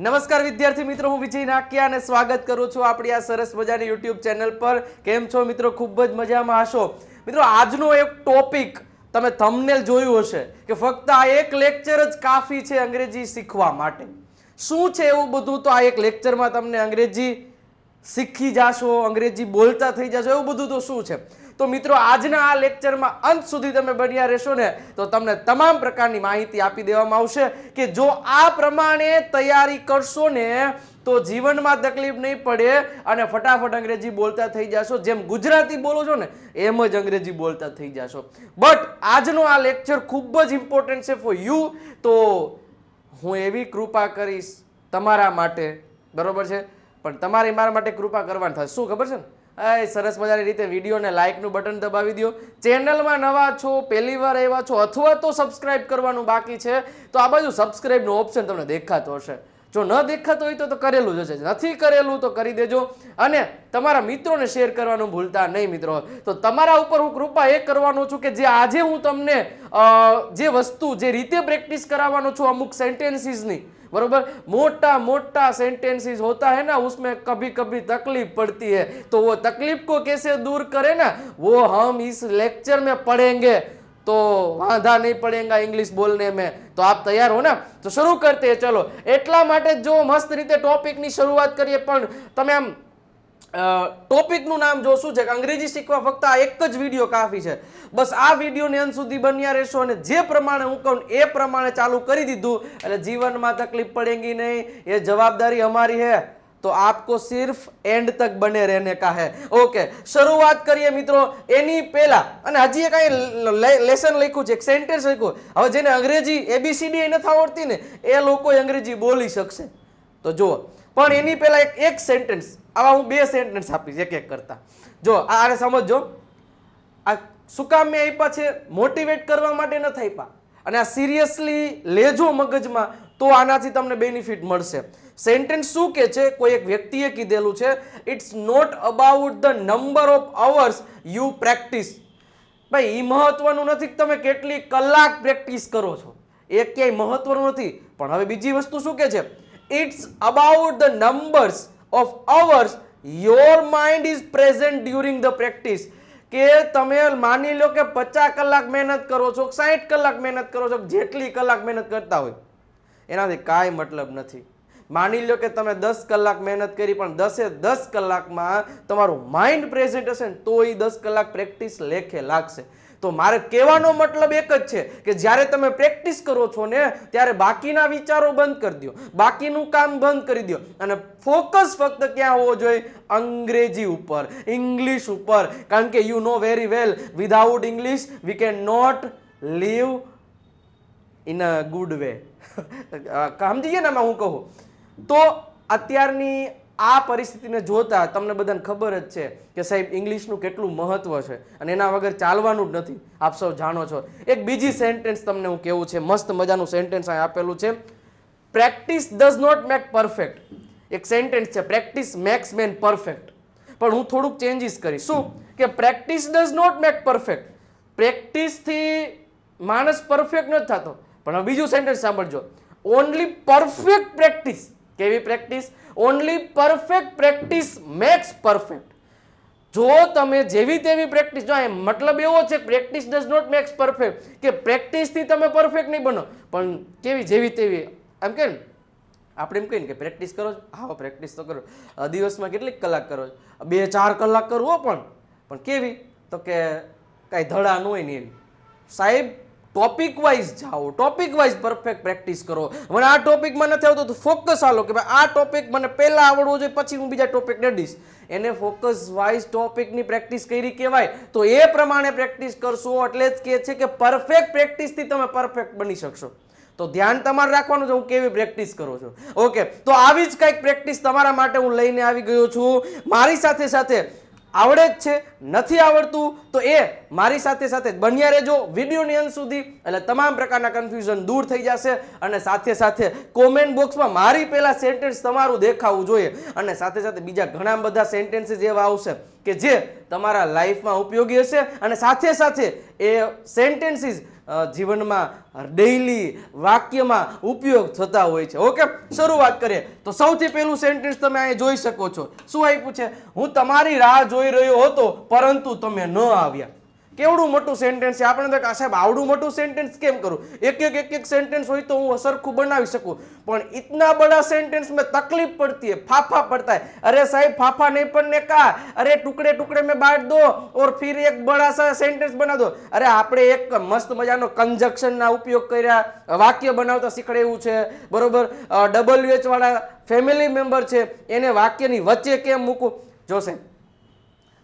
નમસ્કાર વિદ્યાર્થી મિત્રો, હું વિજય નાકિયા અને સ્વાગત કરું છું આપણી આ સરસ મજાની યુટ્યુબ ચેનલ પર. કેમ છો મિત્રો? ખૂબ જ મજામાં હશો? મિત્રો, આજનો એક ટોપિક તમે થંબનેલ જોયું હશે કે ફક્ત આ એક લેક્ચર જ કાફી છે અંગ્રેજી શીખવા માટે. શું છે એવું બધું? તો આ એક લેક્ચરમાં તમને અંગ્રેજી શીખી જાશો, અંગ્રેજી બોલતા થઈ જશો, એવું બધું તો શું છે? તો મિત્રો, આજના આ લેક્ચરમાં અંત સુધી તમે બન્યા રહેશો ને, તો તમને તમામ પ્રકારની માહિતી આપી દેવામાં આવશે કે જો આ પ્રમાણે તૈયારી કરશો ને, તો જીવનમાં તકલીફ નહીં પડે અને ફટાફટ અંગ્રેજી બોલતા થઈ જશો. જેમ ગુજરાતી બોલો છો ને, એમ જ અંગ્રેજી બોલતા થઈ જશો. બટ આજનો આ લેક્ચર ખૂબ જ ઇમ્પોર્ટન્ટ છે ફોર યુ તો હું એવી કૃપા કરીશ તમારા માટે. બરાબર છે? પણ તમારે મારા માટે કૃપા કરવાની થશે શું ખબર છે ને? એ સરસ મજાની રીતે વિડીયોને લાઇકનું બટન દબાવી દો ચેનલમાં નવા છો પહેલીવાર આવ્યા છો, અથવા તો સબસ્ક્રાઇબ કરવાનું બાકી છે, તો આ બાજુ સબસ્ક્રાઇબનો ઓપ્શન તમને દેખાતો હશે. જો ન દેખાતો હોય તો કરેલું જ હશે. નથી કરેલું તો કરી દેજો. અને તમારા મિત્રોને શેર કરવાનું ભૂલતા નહીં મિત્રો. તો તમારા ઉપર હું કૃપા એ કરવાનો છું કે જે આજે હું તમને જે વસ્તુ, જે રીતે પ્રેક્ટિસ કરાવવાનો છું અમુક સેન્ટેન્સીસની बरोबर मोटा मोटा सेंटेंसेस होता है ना उसमें कभी कभी तकलीफ पड़ती है तो वो तकलीफ को कैसे दूर करें ना वो हम इस लेक्चर में पढ़ेंगे तो વાંધા નહીં પડેગા ઇંગ્લિશ બોલને में તો આપ તૈયાર હો ને તો શરૂ કરતે हैं ચલો એટલા માટે જ જો મસ્ત રીતે ટોપિકની શરૂઆત કરીએ પણ તમે આમ ટોપિકનું નામ જોશું છે કે અંગ્રેજી શીખવા ફક્ત આ એક જ વીડિયો કાફી છે. બસ આ વિડીયોની અંત સુધી બન્યા રહેશો અને જે પ્રમાણે હું કહું એ પ્રમાણે ચાલુ કરી દીધું. એટલે જીવનમાં તકલીફ પડેગી નહીં, એ જવાબદારી અમારી હે. તો આપકો સિર્ફ એન્ડ તક બને રહેને કા હે. ઓકે શરૂઆત કરીએ મિત્રો એની પહેલા. અને હજી એક અહીં લેસન લખ્યું છે, એક સેન્ટેન્સ લખ્યું. હવે જેને અંગ્રેજી એબીસીડી નથી આવડતી ને, એ લોકો અંગ્રેજી બોલી શકશે. તો જુઓ. પણ એની પહેલા એક એક સેન્ટેન્સ આવા હું બે સેન્ટેન્સ આપીશ, એક એક કરતા. જો આને સમજો આ શું કામ મેં આપ્યા છે? મોટિવેટ કરવા માટે નથી આપ્યા. અને આ સિરિયસલી લેજો મગજમાં, તો આનાથી તમને બેનિફિટ મળશે. સેન્ટેન્સ શું કે છે? કોઈ એક વ્યક્તિએ કીધેલું છે it's not about the number of hours you practice ભાઈ એ મહત્વનું નથી કે તમે કેટલી કલાક પ્રેક્ટિસ કરો છો. એ ક્યાંય મહત્વનું નથી. પણ હવે બીજી વસ્તુ શું કે છે? It's about the numbers of hours your mind is present during the practice કે તમે માની લો કે પચાસ કલાક મહેનત કરો છો સાઠ કલાક મહેનત કરો છો, જેટલી કલાક મહેનત કરતા હોય. એનાથી કાંઈ મતલબ નથી. માની લો કે તમે દસ કલાક મહેનત કરી, પણ દસે દસ કલાકમાં તમારું માઇન્ડ પ્રેઝન્ટ હશે ને, તો એ દસ કલાક પ્રેક્ટિસ લેખે લાગશે. તો મારે કહેવાનો મતલબ એક જ છે કે જ્યારે તમે પ્રેક્ટિસ કરો છો ને, ત્યારે બાકીના વિચારો બંધ કરી દો. બાકીનું કામ બંધ કરી દો. અને ફોકસ ફક્ત ક્યાં હોવો જોઈએ? અંગ્રેજી ઉપર, ઇંગ્લિશ ઉપર. કારણ કે you know very well without English we can not live in a good way સમજી ગયા ને હું કહું. તો અત્યારની આ પરિસ્થિતિને જોતા તમને બધાને ખબર જ છે કે સાહેબ, ઇંગ્લિશનું કેટલું મહત્વ છે અને એના વગર ચાલવાનું જ નથી. આપ સૌ જાણો છો. એક બીજી સેન્ટેન્સ તમને હું કેવું છે, મસ્ત મજાનું સેન્ટેન્સ અહીં આપેલું છે. Practice does not make perfect એક સેન્ટેન્સ છે પ્રેક્ટિસ મેક્સ મેન પરફેક્ટ પણ હું થોડુંક ચેન્જીસ કરીશ. શું? કે practice does not make perfect પ્રેક્ટિસથી માણસ પરફેક્ટ નથી થતો. પણ હવે બીજું સેન્ટેન્સ સાંભળજો. ઓનલી પરફેક્ટ પ્રેક્ટિસ કેવી practice only perfect practice makes perfect જો તમે જેવી તેવી પ્રેક્ટિસ જો મતલબ એવો છે practice does not makes perfect કે પ્રેક્ટિસથી તમે પરફેક્ટ નહીં બનો. પણ કેવી, જેવી તેવી, એમ કે આપણે એમ કહીએ કે પ્રેક્ટિસ કરો છો? હા પ્રેક્ટિસ તો કરો. દિવસમાં કેટલીક કલાક કરો છો? બે, ચાર કલાક કરવો પણ. પણ કેવી? તો કે કાંઈ ધડા ન હોય ને એવી. સાહેબ ટોપિક વાઇઝ જાઓ ટોપિક વાઇઝ પરફેક્ટ પ્રેક્ટિસ કરો. મને આ ટોપિકમાં નથી આવતો, તો ફોકસ આલો કે ભાઈ આ ટોપિક મને પહેલાં આવડવો જોઈએ, પછી હું બીજા ટોપિક નડીશ એને ફોકસ વાઇઝ ટોપિકની પ્રેક્ટિસ કરી કહેવાય. તો એ પ્રમાણે પ્રેક્ટિસ કરશો, એટલે જ કહે છે કે પરફેક્ટ પ્રેક્ટિસથી તમે પરફેક્ટ બની શકશો. તો ધ્યાન તમારે રાખવાનું છે, હું કેવી પ્રેક્ટિસ કરું છું. ઓકે તો આવી જ કંઈક પ્રેક્ટિસ તમારા માટે હું લઈને આવી ગયો છું. મારી સાથે સાથે આવડે જ છે નથી આવડતું, તો એ મારી સાથે સાથે બન્યા રહેજો. વિડીયોની અંત સુધી એટલે તમામ પ્રકારના કન્ફ્યુઝન દૂર થઈ જશે અને સાથે સાથે કોમેન્ટ બોક્સમાં મારી પહેલા સેન્ટેન્સ તમારું દેખાવું જોઈએ. અને સાથે સાથે બીજા ઘણા બધા સેન્ટેન્સીસ એવા આવશે કે જે તમારા લાઈફમાં ઉપયોગી હશે અને સાથે સાથે એ સેન્ટેન્સીસ જીવનમાં ડેઈલી વાક્યમાં ઉપયોગ થતા હોય છે. ઓકે? શરૂઆત કરીએ. તો સૌથી પહેલું સેન્ટેન્સ તમે અહીં જોઈ શકો છો. શું આપ્યું છે? હું તમારી રાહ જોઈ રહ્યો હતો. પરંતુ તમે ન આવ્યા. કેવડું મોટું સેન્ટેન્સ છે? આપણે તો સાહેબ, આવડું મોટું સેન્ટેન્સ કેમ કરું? એક એક એક એક સેન્ટેન્સ હોય તો હું સરખું બનાવી શકું. પણ ઇતના બધા સેન્ટેન્સ મેં તકલીફ પડતી હે ફાફા પડતા હે અરે સાહેબ, ફાફા નહીં પણ ને કા? અરે ટુકડે ટુકડે મેં બાંટ દો ઓર ફિર એક બડા સા સેન્ટેન્સ બના દો. અરે આપણે એક મસ્ત મજાનો કન્જક્શનના ઉપયોગ કર્યા. વાક્ય બનાવતા શીખડે એવું છે. બરોબર? ડબલ વાળા ફેમિલી મેમ્બર છે. એને વાક્યની વચ્ચે કેમ મૂકું? જો સાહેબ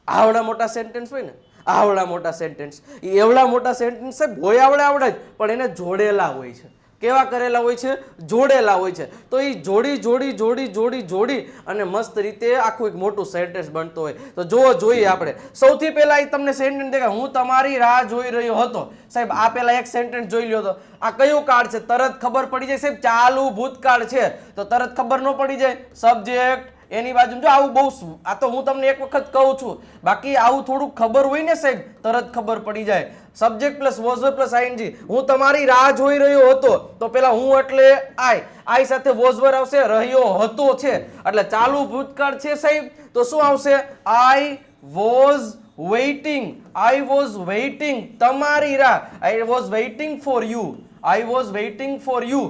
આવડા મોટા સેન્ટેન્સ હોય ને, આવડા મોટા સેન્ટેન્સ એવડા મોટા સેન્ટેન્સ સાહેબ હોય આવડે આવડે જ, પણ એને જોડેલા હોય છે. કેવા કરેલા હોય છે? જોડેલા હોય છે. તો એ જોડી જોડી જોડી જોડી જોડી અને મસ્ત રીતે આખું એક મોટું સેન્ટેન્સ બનતો હોય. તો જોવો, જોઈએ આપણે. સૌથી પહેલાં એ તમને સેન્ટેન્સ દેખાય. હું તમારી રાહ જોઈ રહ્યો હતો. સાહેબ, આ પહેલા એક સેન્ટેન્સ જોઈ લ્યો તો. આ કયું કાળ છે? તરત ખબર પડી જાય. સાહેબ, ચાલુ ભૂતકાળ છે. તો તરત ખબર ન પડી જાય. સબ્જેક્ટ એની બાજુ જો આવું બહુ આ તો હું તમને એક વખત કહું છું. બાકી આવું થોડુંક ખબર હોય ને સાહેબ, તરત ખબર પડી જાય. Subject plus was plus I N G હું તમારી રાહ જોઈ રહ્યો હતો, તો પેલા હું એટલે આઈ આઈ સાથે વોઝવર આવશે, રહ્યો હતો છે. એટલે ચાલુ ભૂતકાળ છે સાહેબ. તો શું આવશે? I was waiting I was waiting તમારી રાહ. I was waiting for you I was waiting for you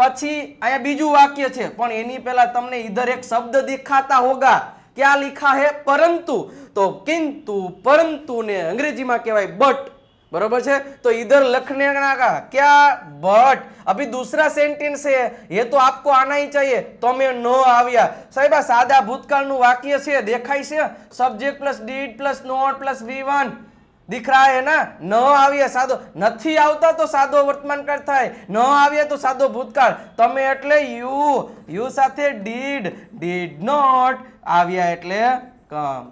પછી અહીંયા બીજું વાક્ય છે, પણ એની પહેલા તમને ઈધર એક શબ્દ દેખાતા હોગા. ક્યાં લીખા હે? પરંતુ. તો કિંતુ, પરંતુ ને અંગ્રેજીમાં કહેવાય બટ. બરોબર છે? તો ઈધર લખને ક્યાં? क्या અભી अभी दूसरा सेंटेंस એ તો तो आपको ચાહીએ. તો चाहिए ન આવ્યા. સાહેબ, આ સાદા ભૂતકાળનું વાક્ય છે, દેખાય છે? Subject plus did plus not plus V one દીકરા ના ન આવીએ સાદો, નથી આવતા તો સાદો વર્તમાન કાળ થાય, ન આવ્યા તો સાદો ભૂતકાળ. તમે એટલે યુ યુ સાથે ડીડ ડીડ નોટ આવ્યા એટલે કમ.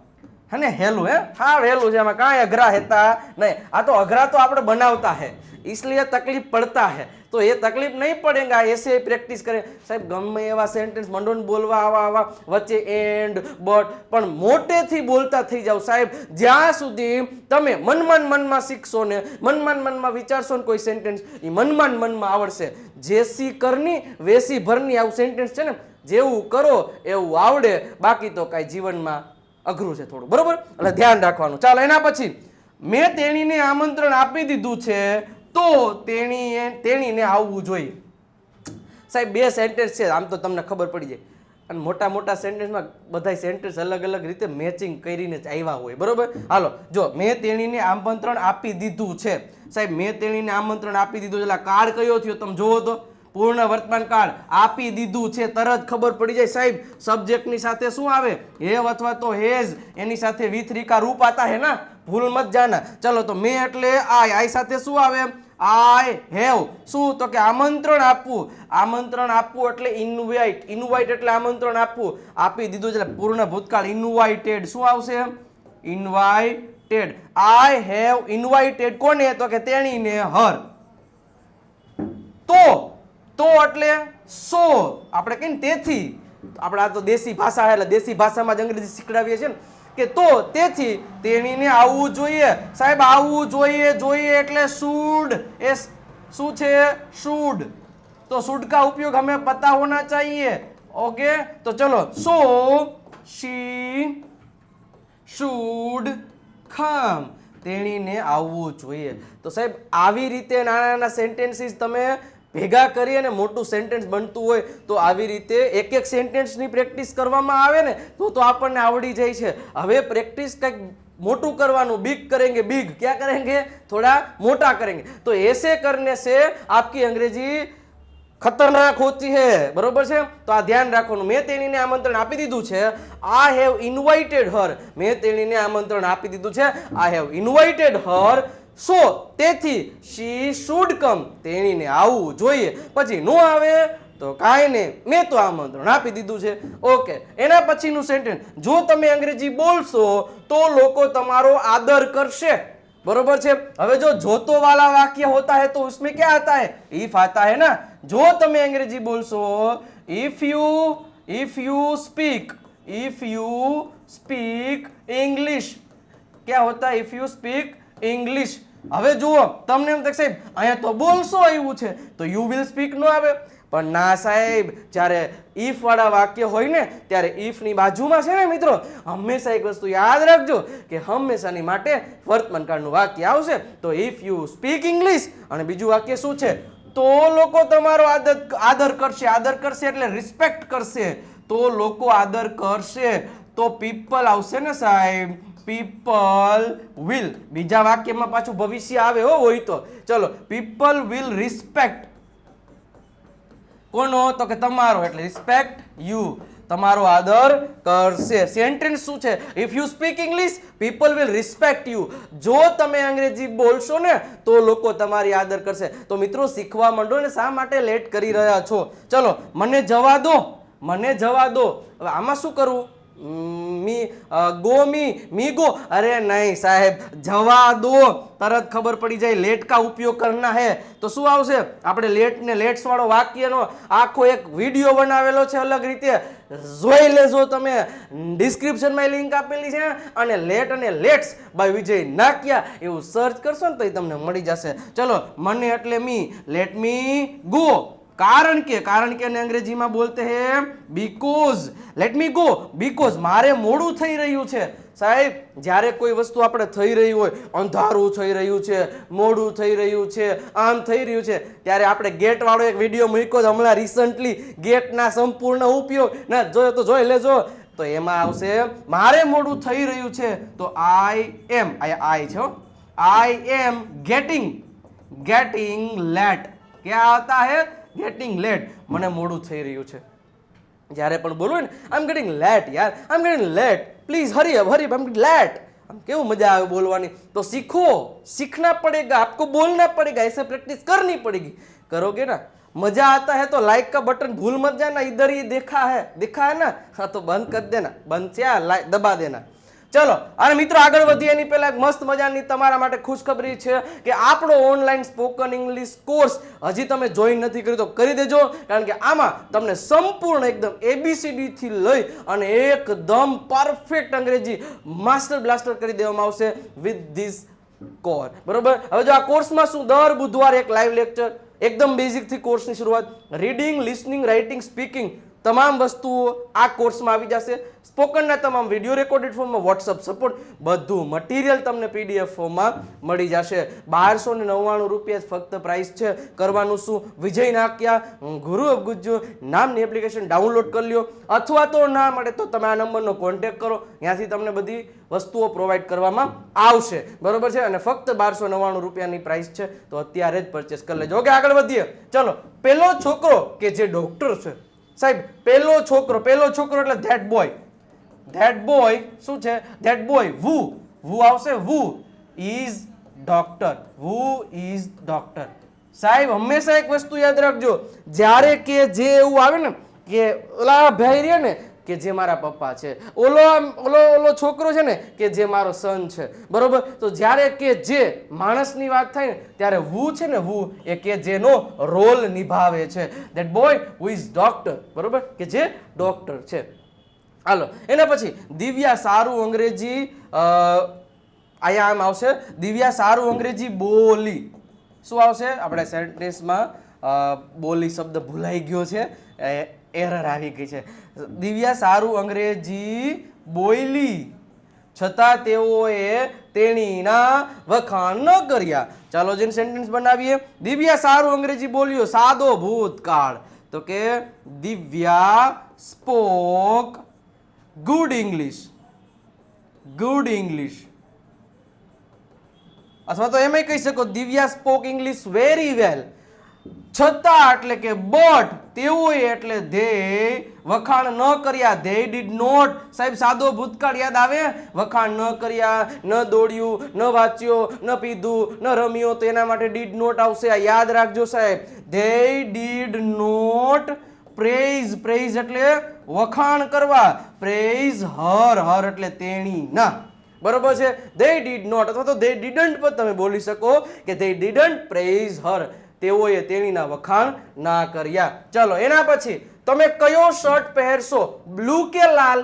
હે ને હેલું હે હા હેલું છે એમાં કાંઈ અઘરા હેતા નહીં આ તો અઘરા તો આપણે બનાવતા હે इसलिए तकलीफ पड़ता है तो ये तकलीफ नहीं पड़ेगा ऐसे प्रैक्टिस करें સાહેબ ગમે એવા સેન્ટેન્સ મંડોન બોલવા આવા આવા વચ્ચે એન્ડ બટ પણ મોટેથી બોલતા થઈ જાવ સાહેબ જ્યાં સુધી તમે મનમાં ને મનમાં શીખશો ને મનમાં ને મનમાં વિચારશો ને કોઈ સેન્ટેન્સ એ મનમાં ને મનમાં આવડશે જેસી કરની વેસી ભરની આવું સેન્ટેન્સ છે ને જેવું કરો એવું આવડે બાકી તો કાંઈ જીવનમાં અઘરું છે થોડું. બરોબર? એટલે ધ્યાન રાખવાનું. ચાલો, એના પછી મેં તેણીને આમંત્રણ આપી દીધું છે, તો તેણીએ, તેણીને આવવું જોઈએ. સાહેબ, બે સેન્ટેન્સ છે, આમ તો તમને ખબર પડી જાય. અને મોટા મોટા સેન્ટેન્સમાં બધા સેન્ટેન્સ અલગ અલગ રીતે મેચિંગ કરીને જ આવ્યા હોય. બરોબર? હાલો, જો, મેં તેણીને આમંત્રણ આપી દીધું છે. સાહેબ, મેં તેણીને આમંત્રણ આપી દીધું છે. એટલે કાર્ડ કયો થયો? તમે જોવો તો. પૂર્ણ વર્તમાન કાળ આપી દીધું છે. તરત ખબર પડી જાય સાહેબ, સબ્જેક્ટની સાથે શું આવે? હેવ અથવા તો હેઝ, એની સાથે વિથ રીકા રૂપ આતા હે ના? ભૂલ મત જાના. ચલો તો મેં એટલે આય આય સાથે શું આવે? I have. શું? તો કે આમંત્રણ આપવું. આમંત્રણ આપવું એટલે ઇન્વાઇટ ઇન્વાઇટ એટલે આમંત્રણ આપવું. આપી દીધું એટલે પૂર્ણ ભૂતકાળ. ઇન્વાઇટેડ શું આવશે? ઇન્વાઇટેડ આઈ હેવ ઇન્વાઇટેડ કોને? તો કે તેણીને. હર. તો તો એટલે સો. આપણે કહીએ ને તેથી. આપણે આ તો દેશી ભાષા એટલે દેશી ભાષામાં જ અંગ્રેજી શીખડાવીએ છીએ ને. કે તો તેથી તેણીને આવવું જોઈએ. સાહેબ, આવવું જોઈએ જોઈએ એટલે શૂડ એ શું છે? શૂડ તો શૂડ ઉપયોગ અમે પતા હોના ચાહીએ. ઓકે? તો ચલો. So, she should come. તેણીને આવવું જોઈએ. તો સાહેબ, આવી રીતે નાના નાના સેન્ટેન્સીસ તમે ભેગા કરી અને મોટું સેન્ટેન્સ બનતું હોય તો આવી રીતે એક એક સેન્ટેન્સની પ્રેક્ટિસ કરવામાં આવે ને, તો તો આપણને આવડી જાય છે. હવે પ્રેક્ટિસ કંઈક મોટું કરવાનું બિગ કરેંગે બિગ ક્યાં કરેંગે? થોડા મોટા કરેંગે. તો એસે કરને સે આપકી અંગ્રેજી ખતરનાક હોતી હે. બરોબર છે? તો આ ધ્યાન રાખવાનું. મેં તેણીને આમંત્રણ આપી દીધું છે. આ હેવ ઇન્વાઇટેડ હર મેં તેણીને આમંત્રણ આપી દીધું છે. આ હેવ ઇન્વાઇટેડ હર સો, તેથી શી શુડ કમ તેણીને આવવું જોઈએ. પછી નો આવે, તો કાંઈ નહીં. મેં તો આમંત્રણ આપી દીધું છે. ઓકે, એના પછીનું સેન્ટેન્સ જો તમે અંગ્રેજી બોલશો, તો લોકો તમારો આદર કરશે. બરોબર છે? હવે જો જોતો વાલા વાક્ય હોતા હે, તો ઉસમે ક્યાં આતા હે? ઇફ આતા હે ના. જો તમે અંગ્રેજી બોલશો if you if you speak if you speak English ક્યા હોતા? ઇફ યુ સ્પીક ઇંગ્લિશ હવે જુઓ, તમને એમ સાહેબ, અહીંયા તો બોલશો આવ્યું છે. તો યુ વિલ સ્પીક નો આવે. પણ ના સાહેબ, જ્યારે ઇફ વાળા વાક્ય હોય ને, ત્યારે ઇફની બાજુમાં છે ને મિત્રો, હંમેશા એક વસ્તુ યાદ રાખજો કે હંમેશાની માટે વર્તમાન કાળનું વાક્ય આવશે. તો ઇફ યુ સ્પીક ઇંગ્લિશ અને બીજું વાક્ય શું છે? તો લોકો તમારો આદર આદર કરશે આદર કરશે એટલે રિસ્પેક્ટ કરશે. તો લોકો આદર કરશે. તો પીપલ આવશે ને સાહેબ. પીપલ વિલ બીજા વાક્યમાં પાછું ભવિષ્ય આવે હો, હોય તો. ચલો પીપલ વિલ રિસ્પેક્ટ કોનો તો કે તમારો, એટલે રિસ્પેક્ટ યુ તમારો આદર કરશે. સેન્ટેન્સ શું છે? If you speak English people will respect you જો તમે અંગ્રેજી બોલશો ને, તો લોકો તમારી આદર કરશે. તો મિત્રો, શીખવા માંડો ને શા માટે લેટ કરી રહ્યા છો? ચલો, મને જવા દો. મને જવા દો. હવે આમાં શું કરવું? મ, ગો મી મી ગો? અરે નહીં સાહેબ જવા દો. તરત ખબર પડી જાય લેટ કા ઉપયોગ કરના હે. તો શું આવશે? આપણે લેટ ને લેટ્સ વાળો વાક્યનો આખો એક વીડિયો બનાવેલો છે અલગ રીતે. જોઈ લેજો તમે. ડિસ્ક્રિપ્શનમાં લિંક આપેલી છે અને લેટ અને લેટ્સ બાય વિજય નાક્યા. એવું સર્ચ કરશો ને તો એ તમને મળી જશે. ચલો મને એટલે મી. લેટ મી ગો કારણ કે કારણ કે ને અંગ્રેજીમાં બોલતે હે because let me go because મારે મોડું થઈ રહ્યું છે. સાહેબ, જ્યારે કોઈ વસ્તુ આપણે થઈ રહી હોય, અંધારું થઈ રહ્યું છે, મોડું થઈ રહ્યું છે, આમ થઈ રહ્યું છે, ત્યારે આપણે ગેટવાળો એક વીડિયો મૂક્યો છે હમણાં રિસન્ટલી ગેટના સંપૂર્ણ ઉપયોગ. ના, જોયો તો જોઈ લેજો. તો એમાં આવશે, મારે મોડું થઈ રહ્યું છે. તો આઈ એમ આઈ છો I am getting getting late ક્યાં આવતા હે? ગેટિંગ લેટ મને મોડું થઈ રહ્યું છે જ્યારે પણ બોલવું ને આમ ગેટિંગ લેટ યાર આમ getting late please hurry up hurry આમ લેટ આમ કેવું મજા આવે બોલવાની તો सीखो सीखना पड़ेगा आपको बोलना पड़ेगा ऐसे प्रैक्टिस करनी पड़ेगी करोगे ना मजा आता है तो लाइक का बटन भूल मत जाना इधर ही देखा है देखा है ना हाँ तो बंद कर देना बंद से आ, लाइक दबा देना ચલો, અને મિત્રો આગળ વધીએ. એની પહેલા એક મસ્ત મજાની તમારા માટે ખુશખબરી છે કે આપણો ઓનલાઈન સ્પોકન ઇંગ્લિશ કોર્સ હજી તમે જોઈન નથી કર્યું, તો કરી દેજો. કારણ કે આમાં તમને સંપૂર્ણ એકદમ એબીસીડીથી લઈ અને એકદમ પરફેક્ટ અંગ્રેજી માસ્ટર બ્લાસ્ટર કરી દેવામાં આવશે વિથ ધીસ કોર બરોબર? હવે જો આ કોર્સમાં શું દર બુધવારે એક લાઈવ લેક્ચર એકદમ બેઝિકથી કોર્સની શરૂઆત રીડિંગ લિસનિંગ રાઇટિંગ સ્પીકિંગ તમામ વસ્તુઓ આ કોર્સમાં આવી જશે. સ્પોકનના તમામ વીડિયો રેકોર્ડેડ ફોર્મમાં વોટ્સઅપ સપોર્ટ બધું મટીરિયલ તમને પીડીએફ ફોર્મમાં મળી જશે. બારસો ને નવ્વાણું રૂપિયા ફક્ત પ્રાઇસ છે. કરવાનું શું? વિજય નાક્યા. ગુરુ ગુજ્જુ નામની એપ્લિકેશન ડાઉનલોડ કરી લ્યો. અથવા તો ના મળે તો તમે આ નંબરનો કોન્ટેક્ટ કરો. ત્યાંથી તમને બધી વસ્તુઓ પ્રોવાઈડ કરવામાં આવશે. બરોબર છે? અને ફક્ત બારસો નવ્વાણું રૂપિયાની પ્રાઇસ છે. તો અત્યારે જ પરચેસ કરી લેજો. ઓકે આગળ વધીએ. ચલો. પેલો છોકરો કે જે ડોક્ટર છે સાહેબ, પેલો છોકરો પેલો છોકરો એટલે ધેટ બોય. ધેટ બોય શું છે? That boy, વુ? વુ આવશે? Who is doctor. Who is doctor. સાહેબ, હંમેશા એક વસ્તુ યાદ રાખજો. જ્યારે કે જે એવું આવે ને, કે ઓલા ભાઈ રે ને કે જે મારા પપ્પા છે. ઓલો ઓલો ઓલો છોકરો છે ને, કે જે મારો સન છે. બરોબર? તો જ્યારે કે જે માણસની વાત થાય ને, ત્યારે વુ છે ને, વુ એ કે જેનો રોલ નિભાવે છે. That boy who is doctor બરોબર? કે જે ડોક્ટર છે. હાલો, એના પછી દિવ્યા સારું અંગ્રેજી અહીંયા આમ આવશે. દિવ્યા સારું અંગ્રેજી બોલી. શું આવશે? આપણે સેન્ટેન્સમાં બોલી શબ્દ ભૂલાઈ ગયો છે. એરર આવી ગઈ છે. દિવ્યા સારું અંગ્રેજી બોયલી. છતાં તેઓએ તેણીના વખાણ ન કર્યા. ચાલો જેને સેન્ટેન્સ બનાવીએ. દિવ્યા સારું અંગ્રેજી બોલ્યો, સાદો ભૂતકાળ. તો કે Divya spoke good English. Good English. અથવા તો એમ કહી શકો, Divya spoke English very well. છતાં એટલે કે બટ, તેઓએ એટલે ધ્યેય વખાણ ન કર્યા. ધ્યેય ડીડ નોટ સાહેબ, સાદો ભૂતકાળ યાદ આવે? વખાણ ન કર્યા, ન દોડ્યું, ન વાંચ્યો, ન પીધું, ન રમ્યો, તો એના માટે ડીડ નોટ આવશે. આ યાદ રાખજો સાહેબ. ધ્યેય ડીડ નોટ પ્રેઇઝ પ્રેઇઝ એટલે વખાણ કરવા. પ્રેઇઝ હર હર એટલે તેણી. ના, બરોબર છે? દે ડીડ નોટ અથવા તો દે ડીડન્ટ પણ તમે બોલી શકો કે દે ડીડન્ટ પ્રેઇઝ હર. તેઓએ તેણીના વખાણ ના કર્યા ચલો એના પછી તમે કયો શર્ટ પહેરશો બ્લુ કે લાલ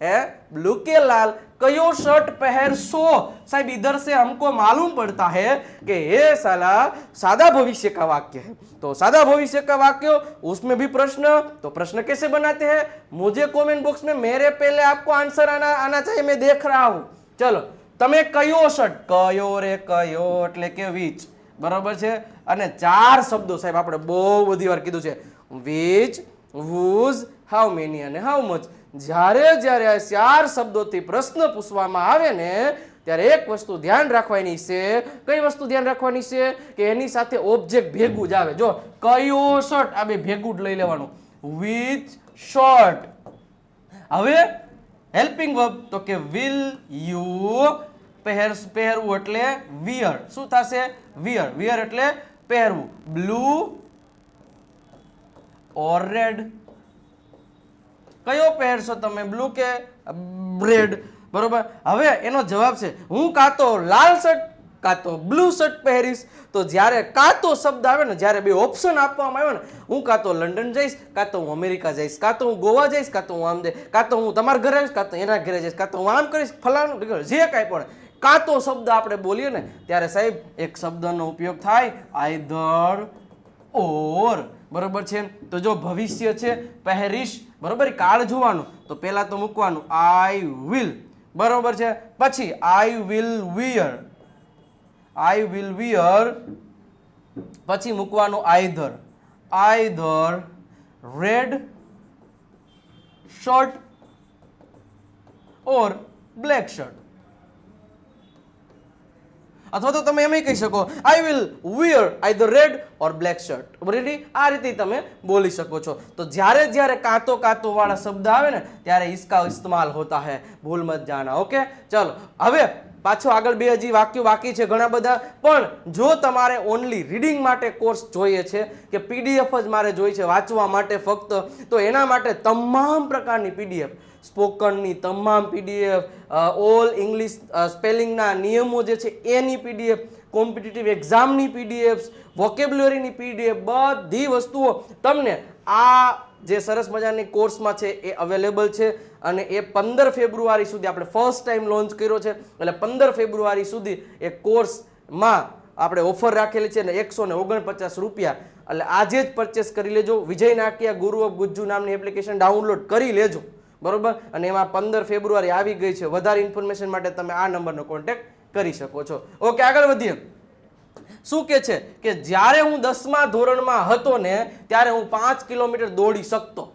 है ब्लू के लाल कयो शर्ट पहरसो साहब इधर से हमको मालूम पड़ता है कि ये साला सादा भविष्य का वाक्य है तो सादा भविष्य का वाक्य उसमें भी प्रश्न तो प्रश्न कैसे बनाते हैं मुझे कमेंट बॉक्स में मेरे पहले आपको आंसर आना आना चाहिए मैं देख रहा हूं चलो તમે કયો શર્ટ કયો રે કયો એટલે કે વીચ બરાબર છે? અને ચાર શબ્દો સાહેબ આપણે બહુ બધી વાર કીધું છે. વીચ વૂઝ હાઉ મેની અને હાઉ મચ જ્યારે જ્યારે આ ચાર શબ્દોથી પ્રશ્ન પૂછવામાં આવે ને, ત્યારે એક વસ્તુ ધ્યાન રાખવાની છે. કઈ વસ્તુ ધ્યાન રાખવાની છે? કે એની સાથે ઓબ્જેક્ટ ભેગું જ આવે. જો, કયો શર્ટ આ બે ભેગું જ લઈ લેવાનું. વિચ શર્ટ હવે હેલ્પિંગ વર્બ તો કે વિલ યુ પહેર પહેરવું એટલે વિયર શું થશે વિયર વિયર એટલે પહેરવું બ્લુ ઓર રેડ કયો પહેરશો તમે બ્લુ કે રેડ બરોબર હવે એનો જવાબ છે હું કાં તો લાલ શર્ટ કાં તો બ્લુ શર્ટ પહેરીશ તો જ્યારે કાં તો શબ્દ આવે ને જ્યારે બે ઓપ્શન આપવામાં આવે ને હું કાં તો લંડન જઈશ કાં તો હું અમેરિકા જઈશ કાં તો હું ગોવા જઈશ કાં તો હું આમ જઈશ કાં તો હું તમારા ઘરે આવીશ કાં તો એના ઘરે જઈશ કાં તો હું આમ કરીશ ફલાણું જે કાંઈ પણ કાં તો શબ્દ આપણે બોલીએ ને, ત્યારે સાહેબ, એક શબ્દનો ઉપયોગ થાય આઈધર ઓર. બરોબર છે? તો જો ભવિષ્ય છે, પહેરીશ, બરોબર? કાળ જોવાનું. તો પહેલાં તો મૂકવાનું આઈ વિલ બરોબર છે? પછી I will wear I will wear પછી મૂકવાનું either either red shirt or black shirt અથવા તો તમે એમ કહી શકો I will wear the red or black shirt ready આ રીતે તમે બોલી શકો છો. તો જ્યારે જ્યારે કાંતો કાંતો વાળા શબ્દ આવે ને, ત્યારે ઇસકા ઇસ્તેમાલ હોતા હે. ભૂલ મત જાના ઓકે? ચલો, હવે પાછો આગળ બે હજી વાક્યો બાકી છે ઘણા બધા. પણ જો તમારે ઓનલી રીડિંગ માટે કોર્સ જોઈએ છે કે પીડીએફ જ મારે જોઈએ છે વાંચવા માટે ફક્ત, તો એના માટે તમામ પ્રકારની પીડીએફ સ્પોકનની તમામ પીડીએફ ઓલ ઇંગ્લિશ સ્પેલિંગના નિયમો જે છે એની પીડીએફ, કોમ્પિટિટિવ એક્ઝામની પીડીએફ વોકેબ્યુલરીની પીડીએફ, બધી વસ્તુઓ તમને આ જે સરસ મજાની કોર્સમાં છે એ અવેલેબલ છે અને એ પંદર ફેબ્રુઆરી સુધી આપણે ફર્સ્ટ ટાઈમ લોન્ચ કર્યો છે. એટલે પંદર ફેબ્રુઆરી સુધી એ કોર્સમાં આપણે ઓફર રાખેલી છે અને એકસો ને ઓગણપચાસ રૂપિયા. એટલે આજે જ પરચેસ કરી લેજો. વિજય નાકિયા ગુરુ ઓફ ગુજ્જુ નામની એપ્લિકેશન ડાઉનલોડ કરી લેજો. બરોબર? અને એમાં પંદર ફેબ્રુઆરી આવી ગઈ છે. વધારે ઇન્ફોર્મેશન માટે તમે આ નંબરનો કોન્ટેક્ટ કરી શકો છો. ઓકે આગળ વધીએ. શું કે છે? કે જ્યારે હું દસમા ધોરણમાં હતો ને, ત્યારે હું પાંચ કિલોમીટર દોડી શકતો.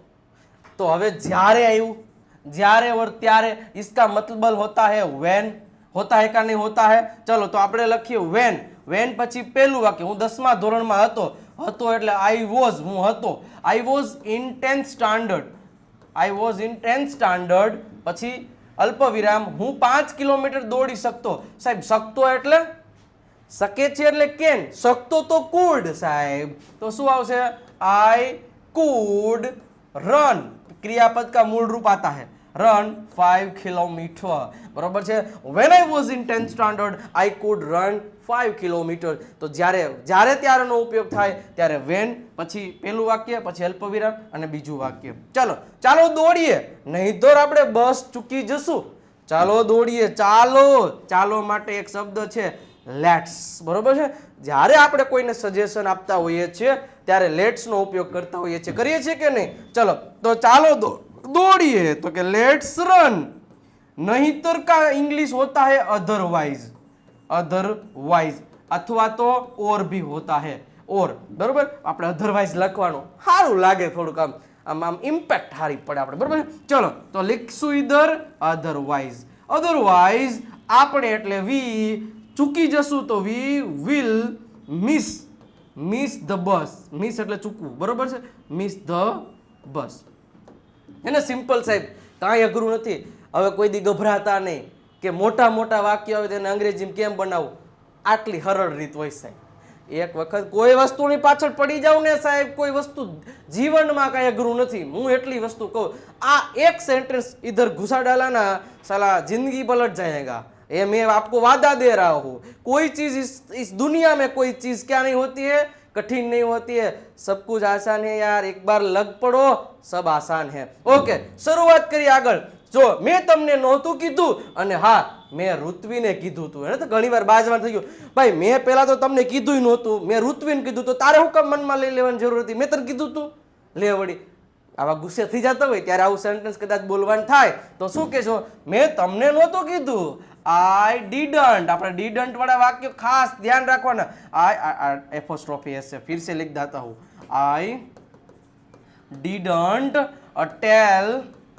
તો હવે જ્યારે આવ્યું જ્યારે ઓર ત્યારે? ઇસકા મતલબ હોતા હે વેન હોતા હે કા નહીં હોતા હે? ચલો, તો આપણે લખીએ વેન વેન પછી પહેલું વાક્ય. હું દસમા ધોરણમાં હતો. હતો એટલે આઈ વોઝ હું હતો. I was in tenth standard I was in tenth standard પછી અલ્પવિરામ, હું પાંચ કિલોમીટર દોડી શકતો. સાહેબ, શકતો એટલે? શકે છે એટલે કેન શકતો તો કુડ સાહેબ. તો શું આવશે? આઈ કુડ રન ક્રિયાપદ કા મૂળ રૂપ આતા હૈ. રન ફાઈવ કિલોમીટર બરાબર છે? When I was in tenth standard I could run five kilometre તો જ્યારે જ્યારે ત્યારેનો ઉપયોગ થાય, ત્યારે વેન પછી પહેલું વાક્ય, પછી અલ્પવિરામ અને બીજું વાક્ય. ચાલો ચાલો દોડીએ. નહીં તો આપણે બસ ચૂકી જશું. ચાલો દોડીએ. ચાલો ચાલો માટે એક શબ્દ છે લેટ્સ બરોબર છે? જ્યારે આપણે કોઈને સજેશન આપતા હોઈએ છીએ, ત્યારે લેટ્સનો ઉપયોગ કરતા હોઈએ છીએ. કરીએ છીએ કે નહીં? ચલો, તો ચાલો દોડ. દોડીએ તો કે લેટ્સ રન નહીતર કા इंग्लिश होता है अदरवाइज અધરવાઇઝ અથવા તો ઓર ભી હોતા હે ઓર બરોબર આપણે અધરવાઇઝ લખવાનું સારું લાગે થોડુંક આમ આમ આમ ઇમ્પેક્ટ સારી પડે આપણે બરોબર ચલો તો લીખશું ઇધર અધરવાઇઝ અધરવાઇઝ આપણે એટલે વી ચૂકી જશું તો we will miss miss the bus miss એટલે ચૂકવું બરોબર છે મિસ ધ બસ એને સિમ્પલ સાહેબ કાંઈ અઘરું નથી હવે કોઈ દી ગભરાતા નહીં કે મોટા મોટા વાક્ય આવે તેને અંગ્રેજીમાં કેમ બનાવવું આટલી સરળ રીત હોય સાહેબ એક વખત કોઈ વસ્તુની પાછળ પડી જાવ ને સાહેબ કોઈ વસ્તુ જીવનમાં કાંઈ અઘરું નથી હું એટલી વસ્તુ કહું આ એક સેન્ટેન્સ ઇધર ઘુસા ડાલાના સાલા જિંદગી પલટ જાયેગા ये मैं आपको वादा दे रहा हूँ कोई चीज इस इस दुनिया में कोई चीज क्या नहीं होती है कठिन नहीं होती है सब कुछ आसान है यार एक बार लग પડો સબ આસાન હે ઓકે શરૂઆત કરી આગળ જો મેં તમને નહોતું કીધું અને હા મેં ઋત્વીને કીધું તું એને તો ઘણી વાર બાજવાનું થઈ ગયું ભાઈ મેં પહેલા તો તમને કીધું નહોતું મેં ઋત્વીને કીધું તો તારે હું કામ મનમાં લઈ લેવાની જરૂર હતી મેં તને કીધું તું લે વળી આવા ગુસ્સે થઈ જતા હોય ત્યારે આવું સેન્ટેન્સ કદાચ બોલવાનું થાય તો શું કહેશો મેં તમને નહોતું કીધું આઈ ડીડન્ટ આપણે ડીડન્ટ વાળા વાક્ય ખાસ ધ્યાન રાખવાના. આઈ એપોસ્ટ્રોફી હશે ફિર સે લિખ દાતા હું. I didn't tell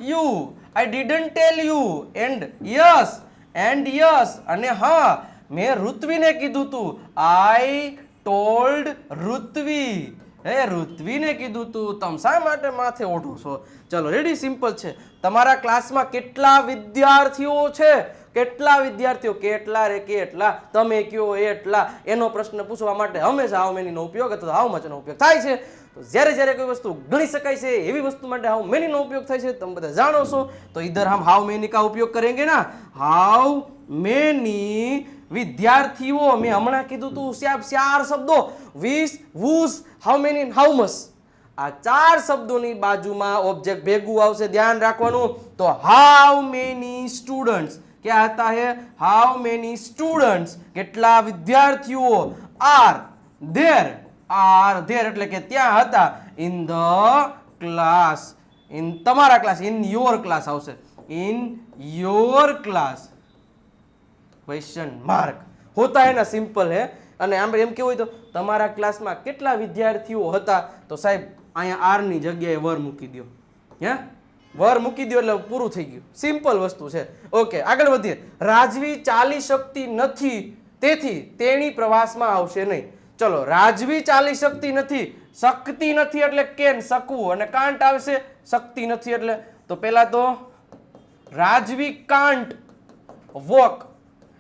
you I didn't tell you and yes and yes અને હા, મેં ઋત્વીને કીધું તું. I told Rutvi. હે, ઋત્વીને કીધું તું. તમે શા માટે માથે ઓઢો છો? ચલો રેડી સિમ્પલ છે. તમારા ક્લાસમાં કેટલા વિદ્યાર્થીઓ છે? કેટલા વિદ્યાર્થીઓ કેટલા રે કેટલા, તમે કયો એટલા? એનો પ્રશ્ન પૂછવા માટે હંમેશા હાઉ મેનીનો ઉપયોગ અથવા હાઉ મચનો ઉપયોગ થાય છે. તો જ્યારે જ્યારે કોઈ વસ્તુ ગણી શકાય છે એવી વસ્તુ માટે હાઉ મેનીનો ઉપયોગ થાય છે. તમે બધા જાણો છો. તો ઇધર હમ હાઉ મેની કા ઉપયોગ કરેંગે ના? હાઉ મેની વિદ્યાર્થીઓ, મેં હમણાં કીધું તું શ્યાબ ચાર શબ્દો. વીસ, વૂસ, હાઉ મેની હાઉ મસ. આ ચાર શબ્દોની બાજુમાં ઓબ્જેક્ટ ભેગું આવશે. ધ્યાન રાખવાનું. તો હાઉ મેની સ્ટુડન્ટ્સ. ક્યાં હતા હે हाउ મેની સ્ટુડન્ટ્સ કેટલા વિદ્યાર્થીઓ? આર ધેર આર ધેર એટલે કે ત્યાં હતા. ઇન ધ ક્લાસ ઇન તમારા ક્લાસ ઇન યોર ક્લાસ આવશે. In your class question mark હોતા એના સિમ્પલ હે. અને આમ એમ કેવું હોય તો તમારા ક્લાસમાં કેટલા વિદ્યાર્થીઓ હતા? તો સાહેબ, અહીંયા આરની જગ્યાએ વર મૂકી દો હે? વર મૂકી દો એટલે પૂરું થઈ ગયું. સિમ્પલ વસ્તુ છે. ઓકે આગળ વધીએ. રાજવી ચાલી શકતી નથી, તેથી તેણી પ્રવાસમાં આવશે નહીં. ચલો, રાજવી ચાલી શકતી નથી શકતી નથી એટલે કેન શકવું અને કાંટ આવશે, શક્તિ નથી એટલે. તો પહેલાં તો રાજવી કાંટ, વોક,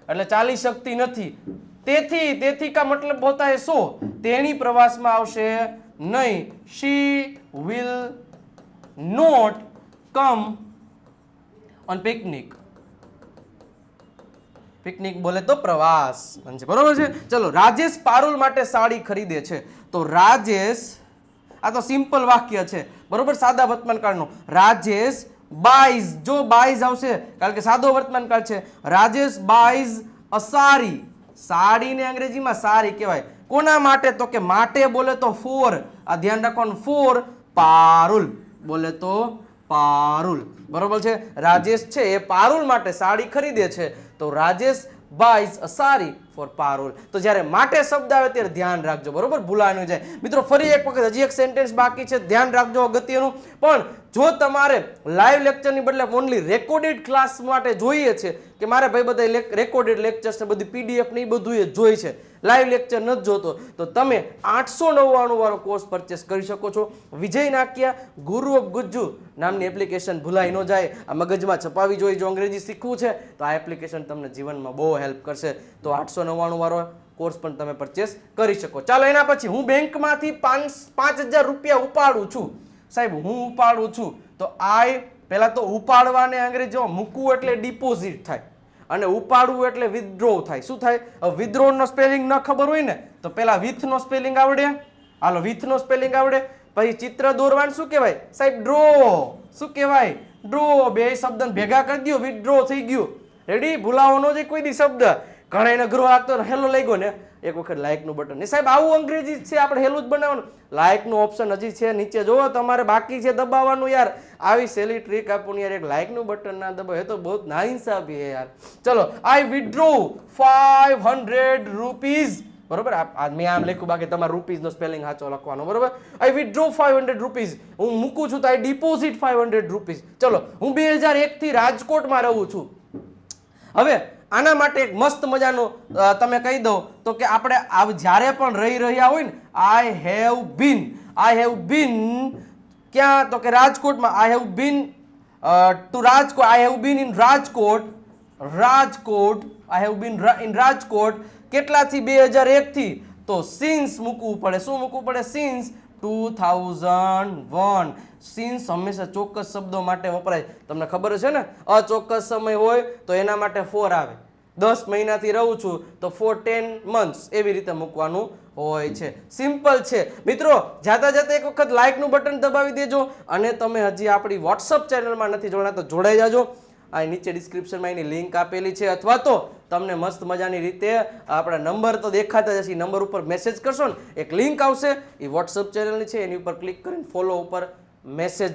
એટલે ચાલી શકતી નથી. તેથી તેથી કા મતલબ હોતા હે સો તેણી પ્રવાસમાં આવશે નહીં. She will not come on picnic picnic બોલે તો પ્રવાસ. બનશે બરોબર છે? ચલો, રાજેશ પારુલ માટે સાડી ખરીદે છે. તો રાજેશ, આ તો સિમ્પલ વાક્ય છે. બરોબર? સાદા વર્તમાનકાળનો રાજેશ બાઈઝ જો બાઈઝ આવશે, કારણ કે સાદો વર્તમાનકાળ છે. રાજેશ બાઈઝ અ સારી સાડીને અંગ્રેજીમાં સારી કહેવાય. કોના માટે? તો કે માટે બોલે તો ફોર. આ ધ્યાન રાખવાનું. ફોર પારુલ. બોલે તો પારુલ. બરોબર છે? રાજેશ છે, એ પારુલ માટે સાડી ખરીદે છે. તો રાજેશ બાઈઝ અ સારી ફોર પારોલ તો જ્યારે માટે શબ્દ આવે ત્યારે ધ્યાન રાખજો, બરોબર? ભૂલાનું જાય. મિત્રો, ફરી એક વખત, હજી એક સેન્ટેન્સ બાકી છે, ધ્યાન રાખજો અગત્યનું. પણ જો તમારે લાઈવ લેક્ચરની બદલે ઓનલી રેકોર્ડેડ ક્લાસ માટે જોઈએ છે, કે મારે ભાઈ બધા રેકોર્ડેડ લેક્ચર્સ ને બધી પીડીએફ ને એ બધું એ જોઈ છે લાઈવ લેક્ચર નથી જોતો, તો તમે આઠસો નવ્વાણું વાળો કોર્સ પરચેસ કરી શકો છો. વિજય નાક્યા ગુરુ ઓફ ગુજ્જુ નામની એપ્લિકેશન ભૂલાઈ ન જાય. આ મગજમાં છપાવી જોઈએ જો અંગ્રેજી શીખવું છે, તો આ એપ્લિકેશન તમને જીવનમાં બહુ હેલ્પ કરશે. તો આઠસો નવ્વાણું વાળો કોર્સ પણ તમે પરચેસ કરી શકો. ચાલો એના પછી હું બેંકમાંથી પાંચ પાંચ હજાર રૂપિયા ઉપાડું છું. સાહેબ, હું ઉપાડું છું. તો આય પહેલા તો ઉપાડવાને અંગ્રેજીમાં મૂકવું એટલે ડિપોઝિટ થાય અને ઉપાડવું એટલે વિથડ્રો થાય. શું થાય? વિથડ્રોનો સ્પેલિંગ ન ખબર હોય ને, તો પહેલા વિથ નો સ્પેલિંગ આવડે. હાલો વિથ નો સ્પેલિંગ આવડે. પછી ચિત્ર દોરવાનું શું કહેવાય? સાહેબ ડ્રો શું કહેવાય? ડ્રો બે શબ્દ ભેગા કરી દો વિથડ્રો થઈ ગયું. રેડી ભૂલાવો ન કોઈ દી શબ્દ. ઘણા એને ગ્રો આગતો હેલો લઈ ગયો ને, એક વખત લાઇકનું બટન ને સાહેબ, આવું અંગ્રેજી છે, આપણે હેલું જ બનાવવાનું. લાઇકનું ઓપ્શન હજી છે, નીચે જોવો તમારે બાકી છે દબાવવાનું યાર. આવી સેલી ટ્રીક આપું યાર, એક લાઇકનું બટન ના દબાવે. એ તો બહુ નાઇન્સાફી હે યાર. ચલો I withdraw five hundred rupees બરોબર? મેં આમ લખ્યું, બાકી તમારે રૂપીઝનો સ્પેલિંગ સાચો લખવાનો, બરોબર? I withdraw five hundred rupees હું મૂકું છું તો I deposit five hundred rupees ચલો, હું બે હજાર એકથી રાજકોટમાં રહું છું. હવે આના માટે એક મસ્ત મજાનો તમે કહી દો તો કે આપણે આ જ્યારે પણ રહી રહ્યા હોય ને આઈ હેવ બીન આઈ હેવ બીન ક્યાં, તો કે રાજકોટમાં I have been to Rajkot I have been in Rajkot Rajkot I have been in Rajkot, કેટલાથી બે હજાર એકથી? તો સિન્સ મૂકવું પડે. શું મૂકવું પડે? Since two thousand one since હંમેશા ચોક્કસ શબ્દો માટે વપરાય. તમને ખબર છે ને? અચોક્કસ સમય હોય તો એના માટે ફોર આવે. દસ મહિનાથી રહું છું, તો ફોર ટેન મંથ્સ એવી રીતે મૂકવાનું હોય છે. સિમ્પલ છે. મિત્રો, જાતા જાતા એક વખત લાઇકનું બટન દબાવી દેજો અને તમે હજી આપણી વોટ્સઅપ ચેનલમાં નથી જોડાતા જોડાઈ જાજો. આ નીચે ડિસ્ક્રિપ્શનમાં એની લિંક આપેલી છે. અથવા તો તમને મસ્ત મજાની રીતે આપણા નંબર તો દેખાતા જ હશે. નંબર ઉપર મેસેજ કરશો ને, એક લિંક આવશે. એ વોટ્સઅપ ચેનલની છે, એની ઉપર ક્લિક કરીને ફોલો ઉપર મેસેજ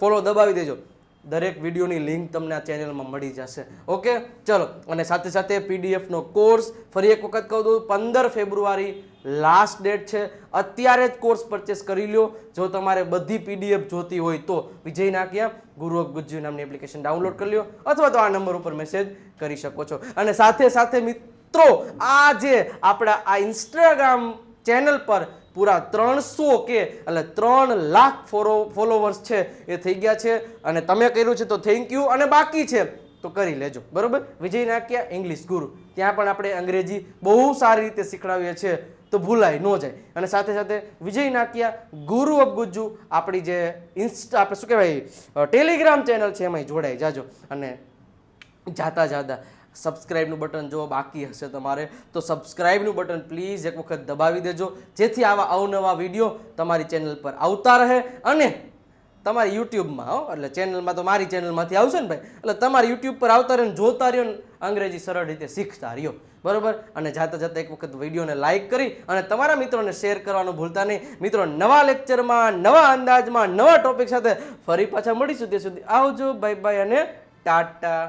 ફોલો દબાવી દેજો. દરેક વિડીયોની લિંક તમને આ ચેનલમાં મળી જશે. ઓકે? ચલો, અને સાથે સાથે પીડીએફનો કોર્સ ફરી એક વખત કહું દઉં પંદર ફેબ્રુઆરી લાસ્ટ ડેટ છે. અત્યારે જ કોર્સ પરચેસ કરી લ્યો. જો તમારે બધી પીડીએફ જોતી હોય તો વિજય નાકિયા, ગુરુ ઓફ ગુજ્જુ નામની એપ્લિકેશન ડાઉનલોડ કરી લ્યો, અથવા તો આ નંબર ઉપર મેસેજ કરી શકો છો. અને સાથે સાથે મિત્રો આ જે આપણા આ ઇન્સ્ટાગ્રામ ચેનલ પર પૂરા ત્રણસો કે એટલે ત્રણ લાખ ફોલો ફોલોવર્સ છે એ થઈ ગયા છે. અને તમે કર્યું છે તો થેન્ક યુ અને બાકી છે તો કરી લેજો. બરાબર? વિજય નાક્યા ઇંગ્લિશ ગુરુ. ત્યાં પણ આપણે અંગ્રેજી બહુ સારી રીતે શીખડાવીએ છીએ. તો ભૂલાય, ન જાય. અને સાથે સાથે વિજય નાકિયા ગુરુ ઓફ ગુજ્જુ, આપણી જે ઇન્સ્ટા આપણે શું કહેવાય ટેલિગ્રામ ચેનલ છે એમાં જોડાઈ જાજો. અને જાતા જાતા સબસ્ક્રાઇબનું બટન જો બાકી હશે તમારે. તો સબસ્ક્રાઇબનું બટન પ્લીઝ એક વખત દબાવી દેજો. જેથી આવા અવનવા વીડિયો તમારી ચેનલ પર આવતા રહે અને તમારી યુટ્યુબમાં હો, એટલે ચેનલમાં તો મારી ચેનલમાંથી આવશે ને ભાઈ. એટલે તમારી યુટ્યુબ પર આવતા રહ્યો જોતા રહ્યો અંગ્રેજી સરળ રીતે શીખતા રહ્યો. બરોબર? અને જાતા જાતા એક વખત વિડીયોને લાઇક કરી અને તમારા મિત્રોને શેર કરવાનું ભૂલતા નહીં. મિત્રો, નવા લેક્ચરમાં નવા અંદાજમાં, નવા ટોપિક સાથે ફરી પાછા મળીશું. ત્યાં સુધી આવજો. બાય બાય અને ટાટા.